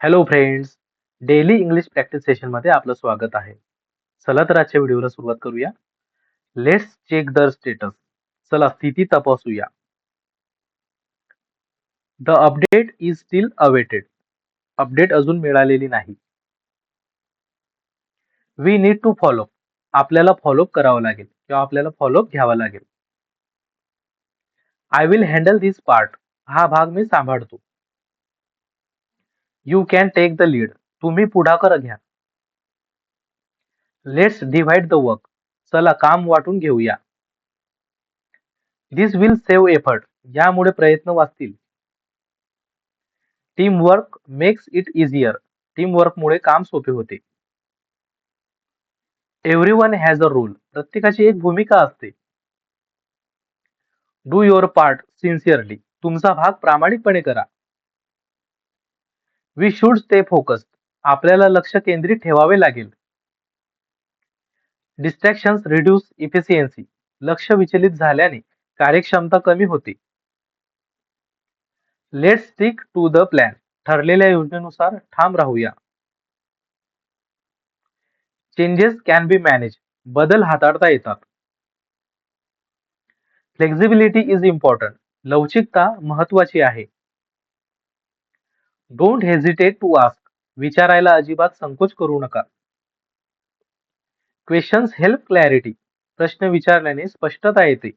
Hello friends daily English practice सेशनमध्ये आपलं स्वागत आहे. चला तर आजच्या व्हिडिओला सुरुवात करूया. लेट्स चेक द स्टेटस चला स्थिती तपासूया. The update is still awaited update अजून मिळालेली नाही. वी नीड टू फॉलो आपल्याला फॉलोअप करावं लागेल किंवा आपल्याला फॉलोअप घ्यावा लागेल. I will handle this part हा भाग मी सांभाळतो. You can take the lead तुम्ही पुढाकार घ्या. लेट्स डिव्हाइड द वर्क चला काम वाटून घेऊया. दिस विल सेव्ह एफर्ट यामुळे प्रयत्न वाचतील. Team work makes it easier team वर्कमुळे काम सोपे होते. Everyone has a role प्रत्येकाची एक भूमिका असते. डू युअर पार्ट सिन्सिअरली तुमचा भाग प्रामाणिकपणे करा. वी शुड स्टे फोकस्ड आपल्याला लक्ष केंद्रित ठेवावे लागेल. डिस्ट्रॅक्शन्स रिड्यूस इफिशियन्सी लक्ष विचलित झाल्याने कार्यक्षमता कमी होते. Let stick to the plan ठरलेल्या योजनेनुसार ठाम राहूया. चेंजेस कॅन बी मॅनेज बदल हाताळता येतात. फ्लेक्झिबिलिटी इज इम्पॉर्टंट लवचिकता महत्वाची आहे. डोंट हेजिटेट टू आस्क विचारायला अजिबात संकोच करू नका. क्वेश्चन्स हेल्प क्लॅरिटी प्रश्न विचारल्याने स्पष्टता येते.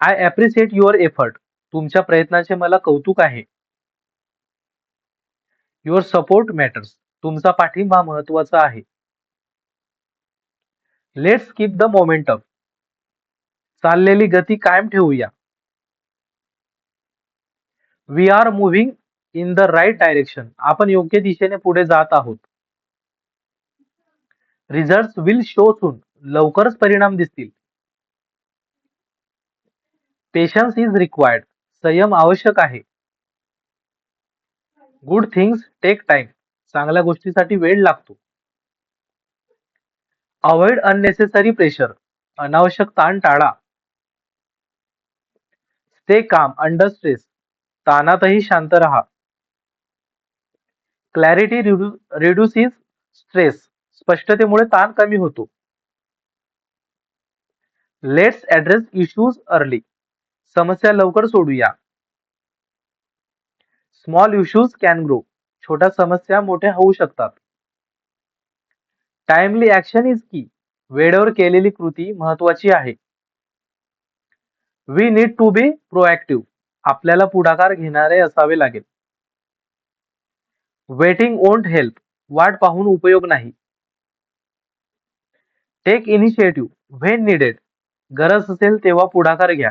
आय ॲप्रिसिएट युअर एफर्ट तुमच्या प्रयत्नाचे मला कौतुक आहे. युअर सपोर्ट मॅटर्स तुमचा पाठिंबा महत्त्वाचा आहे. लेट्स कीप द मोमेंटम चाललेली गती कायम ठेवूया. We are moving in the right direction आपण योग्य दिशेने पुढे जात आहोत. रिझल्ट विल शो सून लवकरच परिणाम दिसतील. पेशन्स इज रिक्वायर्ड संयम आवश्यक आहे. गुड थिंग्स टेक टाइम चांगल्या गोष्टीसाठी वेळ लागतो. अवॉइड अननेसेसरी प्रेशर अनावश्यक ताण टाळा. स्टे काम अंडर स्ट्रेस तानातही शांत राहा. क्लॅरिटी रिड्युसिस स्ट्रेस स्पष्टतेमुळे ताण कमी होतो. लेट्स ऍड्रेस इश्यूज अर्ली समस्या लवकर सोडूया. स्मॉल इश्यूज कॅन ग्रो छोट्या समस्या मोठ्या होऊ शकतात. टाइमली ऍक्शन इज की वेळेवर केलेली कृती महत्वाची आहे. We need to be proactive आपल्याला पुढाकार घेणारे असावे लागेल. वेटिंग ओंट हेल्प वाट पाहून उपयोग नाही. टेक इनिशिएटिव्ह व्हेन निडेड गरज असेल तेव्हा पुढाकार घ्या.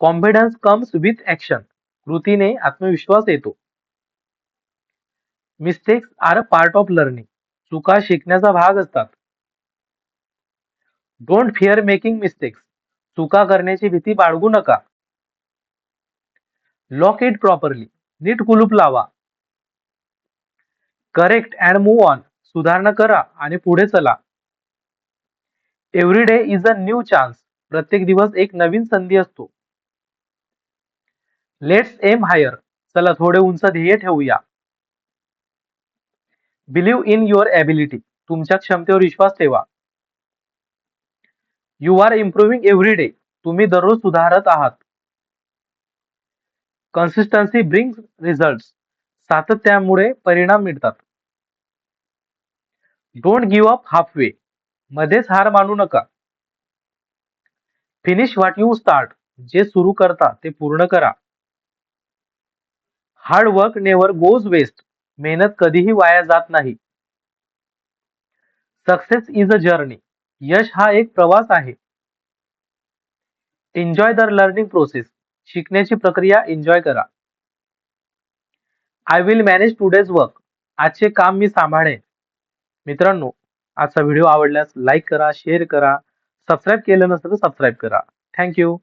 कॉन्फिडन्स कम्स विथ ऍक्शन कृतीने आत्मविश्वास येतो. Mistakes are a part of learning चुका शिकण्याचा भाग असतात. डोंट फिअर मेकिंग मिस्टेक्स चुका करण्याची भीती बाळगू नका. लॉक इट प्रॉपरली नीट कुलूप लावा. करेक्ट अँड मूव्ह ऑन सुधारणा करा आणि पुढे चला. Every day is a new chance प्रत्येक दिवस एक नवीन संधी असतो. लेट्स एम हायर चला थोडे उंच ध्येय ठेवूया. बिलीव्ह इन युअर एबिलिटी तुमच्या क्षमतेवर विश्वास ठेवा. You are improving every day तुम्ही दररोज सुधारत आहात. कन्सिस्टन्सी ब्रिंग रिझल्ट सातत्यामुळे परिणाम मिळतात. Don't give up halfway मध्येच हार मानू नका. फिनिश व्हॉट यू स्टार्ट जे सुरू करता ते पूर्ण करा. Hard work never goes waste मेहनत कधीही वाया जात नाही. सक्सेस इज अ जर्नी यश हा एक प्रवास आहे. एन्जॉय द लर्निंग प्रोसेस शिकण्याची प्रक्रिया एन्जॉय करा. I will manage today's work आजचे काम मी सांभाळेन. मित्रांनो आजचा व्हिडिओ आवडल्यास लाईक करा शेअर करा सबस्क्राईब केलं नसेल तर सबस्क्राईब करा. थँक्यू